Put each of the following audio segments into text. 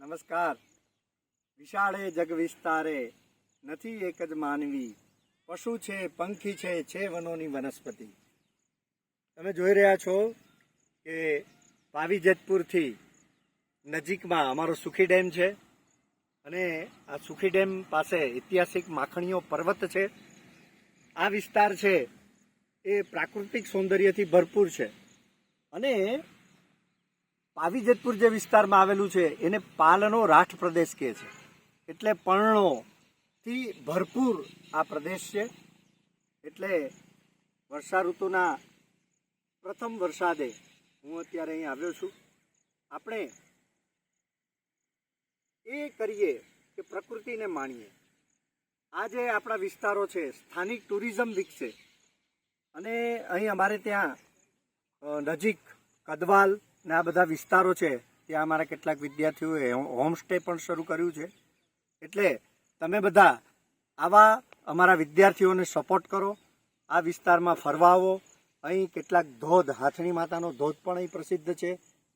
નમસ્કાર. વિશાળે જગ વિસ્તારે નથી એક જ માનવી. પશુ છે, પંખી છે છે વનોની વનસ્પતિ. તમે જોઈ રહ્યા છો કે પાવી જેતપુરથી નજીકમાં અમારો સુખી ડેમ છે અને આ સુખી ડેમ પાસે ઐતિહાસિક માખણીઓ પર્વત છે. આ વિસ્તાર છે એ પ્રાકૃતિક સૌંદર્યથી ભરપૂર છે. અને પાવી જેતપુર જે વિસ્તારમાં આવેલું છે, એને પાલનો રાઠ પ્રદેશ કહે છે. એટલે પર્ણોથી ભરપૂર આ પ્રદેશ છે. એટલે વર્ષા ઋતુના પ્રથમ વરસાદે હું અત્યારે અહીં આવ્યો છું. આપણે એ કરીએ કે પ્રકૃતિને માણીએ. આ જે આપણા વિસ્તારો છે, સ્થાનિક ટુરિઝમ વિકસે. અને અહીં અમારે ત્યાં નજીક કદવાલ ને આ બધા વિસ્તારો છે ત્યાં અમારા કેટલાક વિદ્યાર્થીઓએ હોમસ્ટે પણ શરૂ કર્યું છે. એટલે તમે બધા આવા અમારા વિદ્યાર્થીઓને સપોર્ટ કરો, આ વિસ્તારમાં ફરવા અહીં કેટલાક ધોધ, હાથણી માતાનો ધોધ પણ અહીં પ્રસિદ્ધ છે.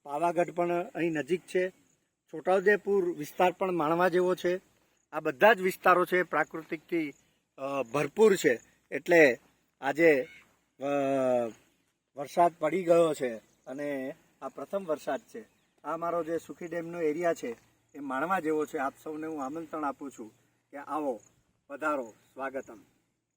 પાવાગઢ પણ અહીં નજીક છે. છોટાઉદેપુર વિસ્તાર પણ માણવા જેવો છે. આ બધા જ વિસ્તારો છે પ્રાકૃતિકથી ભરપૂર છે. એટલે આજે વરસાદ પડી ગયો છે અને આ પ્રથમ વરસાદ છે. આ મારો જે સુખી ડેમનો એરિયા છે, એ માણવા જેવો છે. આપ સૌને હું આમંત્રણ આપું છું કે આવો પધારો સ્વાગતમ.